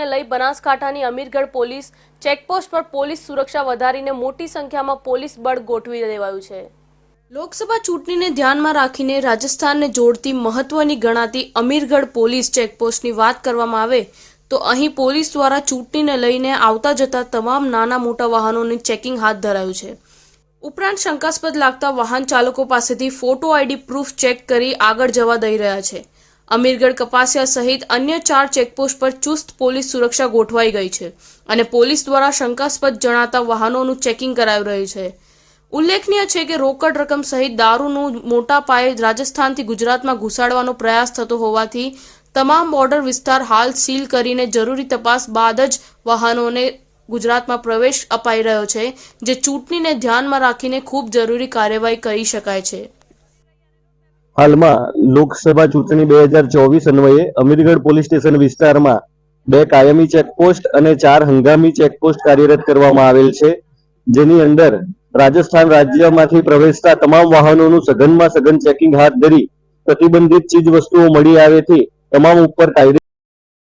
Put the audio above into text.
ચૂંટણીને લઈ બનાસકાંઠાની અમીરગઢ પોલીસ ચેકપોસ્ટ પર પોલીસ સુરક્ષા વધારીને મોટી સંખ્યામાં પોલીસ બળ ગોઠવી દેવાયું છે. લોકસભા ચૂંટણીને ધ્યાનમાં રાખીને રાજસ્થાનને જોડતી મહત્વની ગણાતી અમીરગઢ પોલીસ ચેકપોસ્ટની વાત કરવામાં આવે તો અહીં પોલીસ દ્વારા ચૂંટણીને લઈને આવતા જતા તમામ નાના મોટા વાહનોની ચેકિંગ હાથ ધરાયું છે. ઉપરાંત શંકાસ્પદ લાગતા વાહન ચાલકો પાસેથી ફોટો આઈડી પ્રૂફ ચેક કરી આગળ જવા દઈ રહ્યા છે. અમીરગઢ કપાસિયા સહિત અન્ય ચાર ચેકપોસ્ટ પર ચુસ્ત પોલીસ સુરક્ષા ગોઠવાઈ ગઈ છે અને પોલીસ દ્વારા શંકાસ્પદ જણાતા વાહનોનું ચેકિંગ કરાઈ રહ્યું છે. ઉલ્લેખનીય છે કે રોકડ રકમ સહિત દારૂનું મોટા પાયે રાજસ્થાનથી ગુજરાતમાં ઘુસાડવાનો પ્રયાસ થતો હોવાથી તમામ બોર્ડર વિસ્તાર હાલ સીલ કરીને જરૂરી તપાસ બાદ જ વાહનોને ગુજરાતમાં પ્રવેશ અપાઈ રહ્યો છે, જે ચૂંટણીને ધ્યાનમાં રાખીને ખૂબ જરૂરી કાર્યવાહી કરી શકાય છે. હાલમાં લોકસભા ચૂંટણી બે હજાર ચોવીસ અન્વયે અમીરગઢ પોલીસ સ્ટેશન વિસ્તારમાં બે કાયમી ચેકપોસ્ટ અને ચાર હંગામી ચેકપોસ્ટ કાર્યરત કરવામાં આવેલ છે. જેની અંદર રાજસ્થાન રાજ્યમાંથી પ્રવેશતા તમામ વાહનોનું સઘનમાં સઘન ચેકિંગ હાથ ધરી પ્રતિબંધિત ચીજ વસ્તુઓ મળી આવેથી તમામ ઉપર કાયદે